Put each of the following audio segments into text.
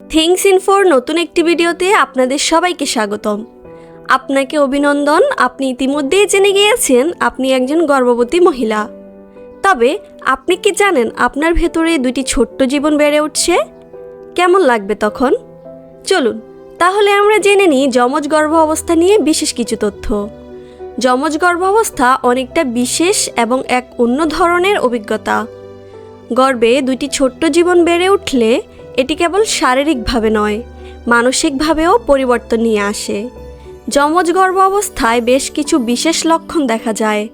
Things ইনফোর নতুন একটি ভিডিওতে আপনাদের সবাইকে স্বাগতম। আপনাকে অভিনন্দন, আপনি ইতিমধ্যেই জেনে গিয়েছেন আপনি একজন গর্ভবতী মহিলা। তবে আপনি কি জানেন আপনার ভেতরে দুটি ছোট্ট জীবন বেড়ে উঠছে? কেমন লাগবে তখন? চলুন, তাহলে আমরা জেনে নিই যমজ গর্ভ অবস্থা নিয়ে বিশেষ কিছু তথ্য। যমজ গর্ভ অবস্থা অনেকটা বিশেষ এবং এক অন্য ধরনের অভিজ্ঞতা। গর্বে দুটি ছোট্ট জীবন বেড়ে উঠলে এটি কেবল শারীরিকভাবে নয়, মানসিকভাবেও পরিবর্তন নিয়ে আসে। যমজ গর্ভ অবস্থায় বেশ কিছু বিশেষ লক্ষণ দেখা যায়,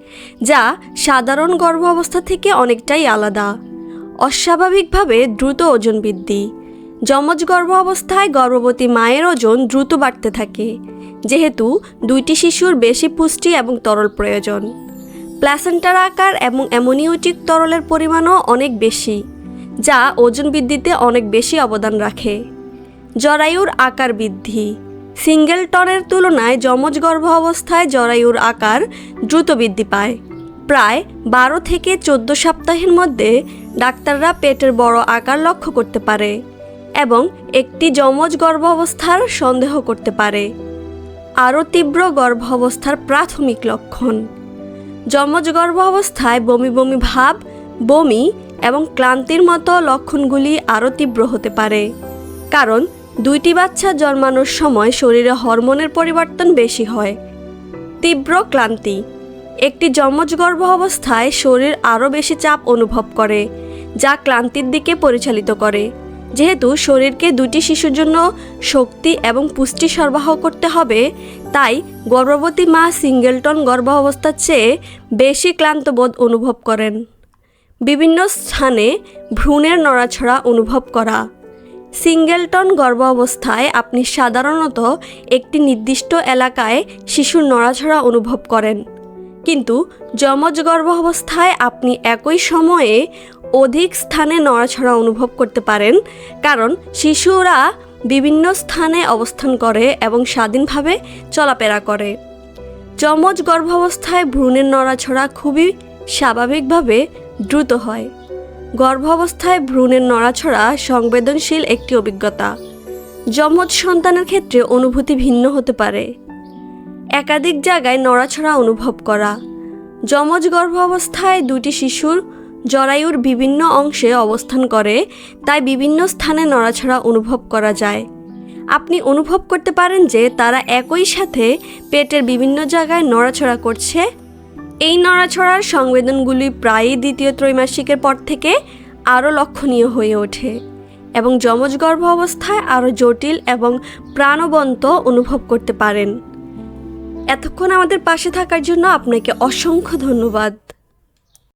যা সাধারণ গর্ভ অবস্থা থেকে অনেকটাই আলাদা। অস্বাভাবিকভাবে দ্রুত ওজন বৃদ্ধি। যমজ গর্ভ অবস্থায় গর্ভবতী মায়ের ওজন দ্রুত বাড়তে থাকে, যেহেতু দুইটি শিশুর বেশি পুষ্টি এবং তরল প্রয়োজন। প্ল্যাসেন্টার আকার এবং অ্যামোনিওটিক তরলের পরিমাণও অনেক বেশি। যা ওজন বৃদ্ধিতে অনেক বেশি অবদান রাখে। জরায়ুর আকার বৃদ্ধি। সিঙ্গেল টনের তুলনায় যমজ গর্ভ অবস্থায় জরায়ুর আকার দ্রুত বৃদ্ধি পায়। প্রায় বারো থেকে চোদ্দ সপ্তাহের মধ্যে ডাক্তাররা পেটের বড় আকার লক্ষ্য করতে পারে এবং একটি যমজ গর্ভ অবস্থার সন্দেহ করতে পারে। আরও তীব্র গর্ভ অবস্থার প্রাথমিক লক্ষণ। যমজ গর্ভ অবস্থায় বমি বমি ভাব, বমি এবং ক্লান্তির মতো লক্ষণগুলি আরও তীব্র হতে পারে। কারণ, দুইটি বাচ্চা জন্মানোর সময় শরীরে হরমোনের পরিবর্তন বেশি হয়। তীব্র ক্লান্তি। একটি যমজ গর্ভ অবস্থায় শরীর আরও বেশি চাপ অনুভব করে, যা ক্লান্তির দিকে পরিচালিত করে। যেহেতু শরীরকে দুটি শিশুর জন্য শক্তি এবং পুষ্টি সরবরাহ করতে হবে, তাই গর্ভবতী মা সিঙ্গেলটন গর্ভ অবস্থার চেয়ে বেশি ক্লান্ত বোধ অনুভব করেন। বিভিন্ন স্থানে ভ্রূণের নড়াছড়া অনুভব করা। সিঙ্গেলটন গর্ভ অবস্থায় আপনি সাধারণত একটি নির্দিষ্ট এলাকায় শিশুর নড়াছড়া অনুভব করেন। কিন্তু যমজ গর্ভ অবস্থায় আপনি একই সময়ে অধিক স্থানে নড়াছড়া অনুভব করতে পারেন, কারণ শিশুরা বিভিন্ন স্থানে অবস্থান করে এবং স্বাধীনভাবে চলাফেরা করে। যমজ গর্ভাবস্থায় ভ্রূণের নড়াছড়া খুবই স্বাভাবিকভাবে দ্রুত হয়। গর্ভাবস্থায় ভ্রূণের নড়াছড়া সংবেদনশীল একটি অভিজ্ঞতা। যমজ সন্তানের ক্ষেত্রে অনুভূতি ভিন্ন হতে পারে। একাধিক জায়গায় নড়াছড়া অনুভব করা। যমজ গর্ভাবস্থায় দুটি শিশুর জরায়ুর বিভিন্ন অংশে অবস্থান করে, তাই বিভিন্ন স্থানে নড়াছড়া অনুভব করা যায়। আপনি অনুভব করতে পারেন যে তারা একই সাথে পেটের বিভিন্ন জায়গায় নড়াছড়া করছে। এই নড়াছড়ার সংবেদনগুলি প্রায়ই দ্বিতীয় ত্রৈমাসিকের পর থেকে আরও লক্ষণীয় হয়ে ওঠে এবং যমজ গর্ভ অবস্থায় আরও জটিল এবং প্রাণবন্ত অনুভব করতে পারেন। এতক্ষণ আমাদের পাশে থাকার জন্য আপনাকে অসংখ্য ধন্যবাদ।